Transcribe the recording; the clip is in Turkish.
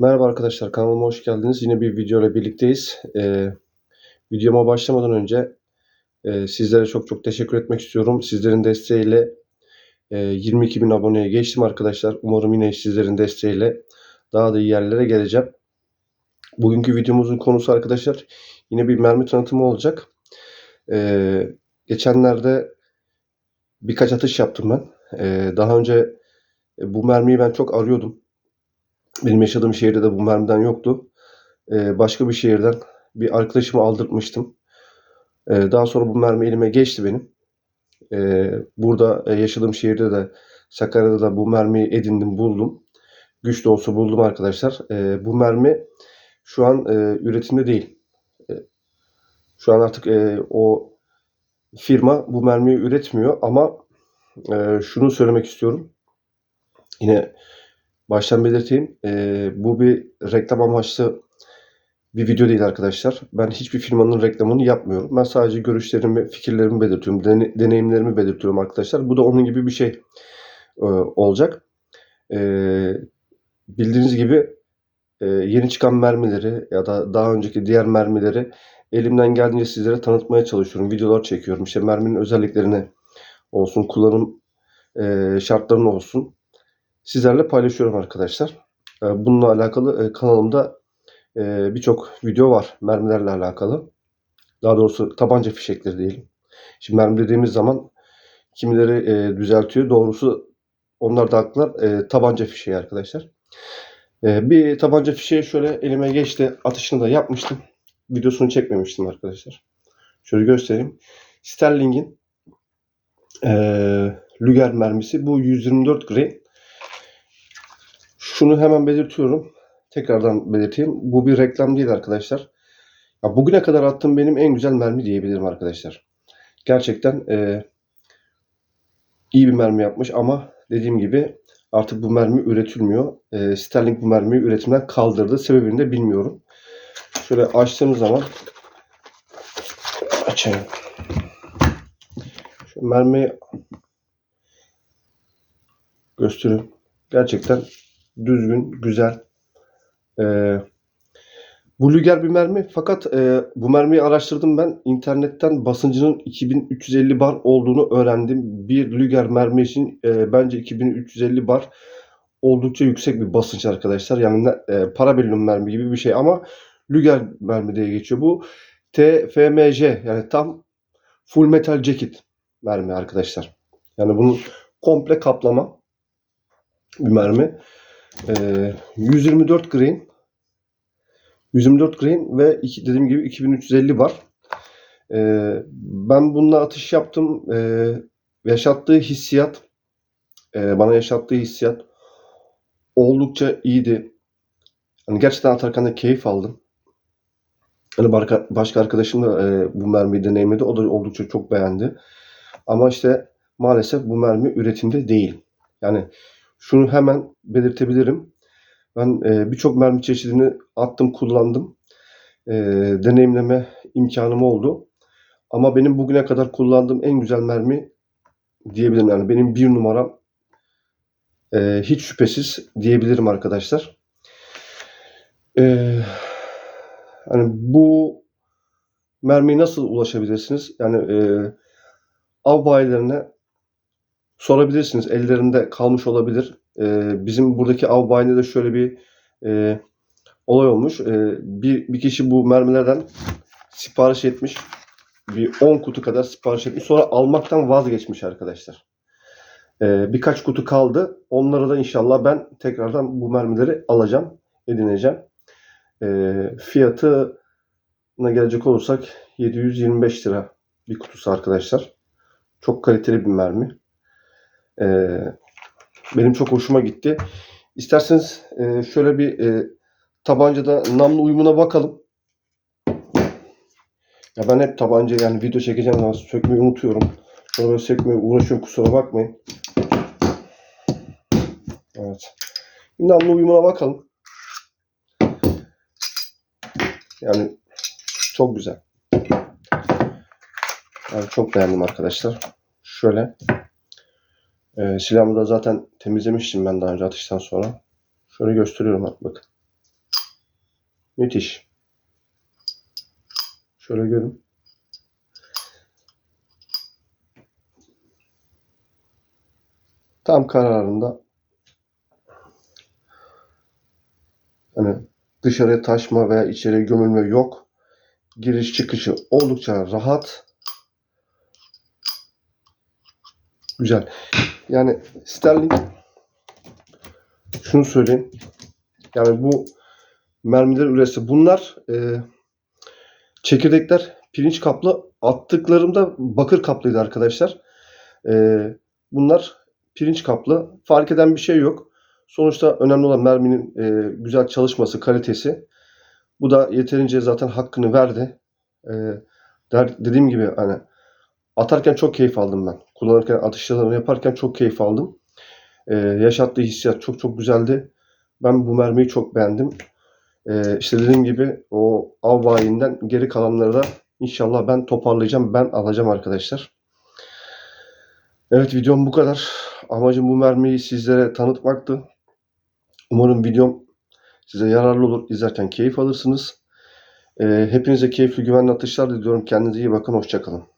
Merhaba arkadaşlar, kanalıma hoş geldiniz. Yine bir video ile birlikteyiz. Ee, videoma başlamadan önce e, sizlere çok çok teşekkür etmek istiyorum. Sizlerin desteğiyle e, 22 bin aboneye geçtim arkadaşlar. Umarım yine sizlerin desteğiyle daha da iyi yerlere geleceğim. Bugünkü videomuzun konusu arkadaşlar yine bir mermi tanıtımı olacak. Ee, geçenlerde birkaç atış yaptım ben. Ee, daha önce bu mermiyi ben çok arıyordum. Benim yaşadığım şehirde de bu mermiden yoktu. Ee, başka bir şehirden bir arkadaşıma aldırtmıştım. Ee, daha sonra bu mermi elime geçti benim. Ee, burada e, yaşadığım şehirde de Sakarya'da da bu mermiyi edindim, buldum. Güç de olsa buldum arkadaşlar. Ee, bu mermi şu an e, üretimde değil. E, şu an artık e, o firma bu mermiyi üretmiyor ama e, şunu söylemek istiyorum. Yine baştan belirteyim. E, bu bir reklam amaçlı bir video değil arkadaşlar. Ben hiçbir firmanın reklamını yapmıyorum. Ben sadece görüşlerimi, fikirlerimi belirtiyorum. dene- deneyimlerimi belirtiyorum arkadaşlar. Bu da onun gibi bir şey e, olacak. E, bildiğiniz gibi e, yeni çıkan mermileri ya da daha önceki diğer mermileri elimden geldiğince sizlere tanıtmaya çalışıyorum. Videolar çekiyorum. İşte merminin özelliklerini olsun, kullanım e, şartlarını olsun sizlerle paylaşıyorum arkadaşlar. E, bununla alakalı e, kanalımda e, birçok video var mermilerle alakalı. Daha doğrusu tabanca fişekleri diyelim. Şimdi mermi dediğimiz zaman kimileri e, düzeltiyor. Doğrusu onlar da haklılar. E, tabanca fişeği arkadaşlar. Bir tabanca fişeği şöyle elime geçti. Atışını da yapmıştım. Videosunu çekmemiştim arkadaşlar. Şöyle göstereyim. Sterling'in e, Luger mermisi. Bu 124 grain. Şunu hemen belirtiyorum. Tekrardan belirteyim. Bu bir reklam değil arkadaşlar. Ya bugüne kadar attığım benim en güzel mermi diyebilirim arkadaşlar. Gerçekten e, iyi bir mermi yapmış ama dediğim gibi artık bu mermi üretilmiyor. E, Sterling bu mermiyi üretimden kaldırdı. Sebebini de bilmiyorum. Şöyle açtığımız zaman açayım. Şu mermiyi göstereyim. Gerçekten düzgün, güzel. Ee, bu Luger bir mermi fakat e, bu mermiyi araştırdım ben. İnternetten basıncının 2350 bar olduğunu öğrendim. Bir Luger mermi için e, bence 2350 bar oldukça yüksek bir basınç arkadaşlar. Yani e, parabellum mermi gibi bir şey ama Luger mermi diye geçiyor. Bu TFMJ yani tam full metal jacket mermi arkadaşlar. Yani bunun komple kaplama bir mermi. Ee, 124 grain 124 grain ve iki, dediğim gibi 2350 bar. Ee, ben bununla atış yaptım. Ee, yaşattığı hissiyat e, bana yaşattığı hissiyat oldukça iyiydi. Hani gerçekten atarken de keyif aldım. Hani başka arkadaşım da e, bu mermiyi deneyimledi. O da oldukça çok beğendi. Ama işte maalesef bu mermi üretimde değil. Yani şunu hemen belirtebilirim. Ben e, birçok mermi çeşidini attım, kullandım. E, deneyimleme imkanım oldu. Ama benim bugüne kadar kullandığım en güzel mermi diyebilirim. Yani benim bir numaram e, hiç şüphesiz diyebilirim arkadaşlar. E, hani bu mermiye nasıl ulaşabilirsiniz? Yani e, av bayilerine sorabilirsiniz. Ellerinde kalmış olabilir. E, bizim buradaki av bayinde de şöyle bir e, olay olmuş. E, bir, bir kişi bu mermilerden sipariş etmiş. Bir 10 kutu kadar sipariş etmiş. Sonra almaktan vazgeçmiş arkadaşlar. E, birkaç kutu kaldı. Onlara da inşallah ben tekrardan bu mermileri alacağım, edineceğim. E, fiyatına gelecek olursak 725 lira bir kutusu arkadaşlar. Çok kaliteli bir mermi. Ee, benim çok hoşuma gitti. İsterseniz e, şöyle bir e, tabancada namlu uyumuna bakalım. Ya ben hep tabanca yani video çekeceğim zaman sökmeyi unutuyorum. Sonra böyle sökmeye uğraşıyorum kusura bakmayın. Evet. Namlu uyumuna bakalım. Yani çok güzel. Yani çok beğendim arkadaşlar. Şöyle. Ee, silahımı da zaten temizlemiştim ben daha önce atıştan sonra. Şöyle gösteriyorum bak bakın. Müthiş. Şöyle görün. Tam kararında hani dışarıya taşma veya içeriye gömülme yok. Giriş çıkışı oldukça rahat. Güzel. Yani Sterling şunu söyleyeyim. Yani bu mermiler üresi bunlar e, çekirdekler pirinç kaplı attıklarımda bakır kaplıydı arkadaşlar. E, bunlar pirinç kaplı. Fark eden bir şey yok. Sonuçta önemli olan merminin e, güzel çalışması, kalitesi. Bu da yeterince zaten hakkını verdi. E, der, dediğim gibi hani atarken çok keyif aldım ben. Kullanırken, atışlarını yaparken çok keyif aldım. E, yaşattığı hissiyat çok çok güzeldi. Ben bu mermiyi çok beğendim. E, işte dediğim gibi o av bayinden geri kalanları da inşallah ben toparlayacağım. Ben alacağım arkadaşlar. Evet videom bu kadar. Amacım bu mermiyi sizlere tanıtmaktı. Umarım videom size yararlı olur. İzlerken keyif alırsınız. Ee, hepinize keyifli güvenli atışlar diliyorum. Kendinize iyi bakın. Hoşçakalın.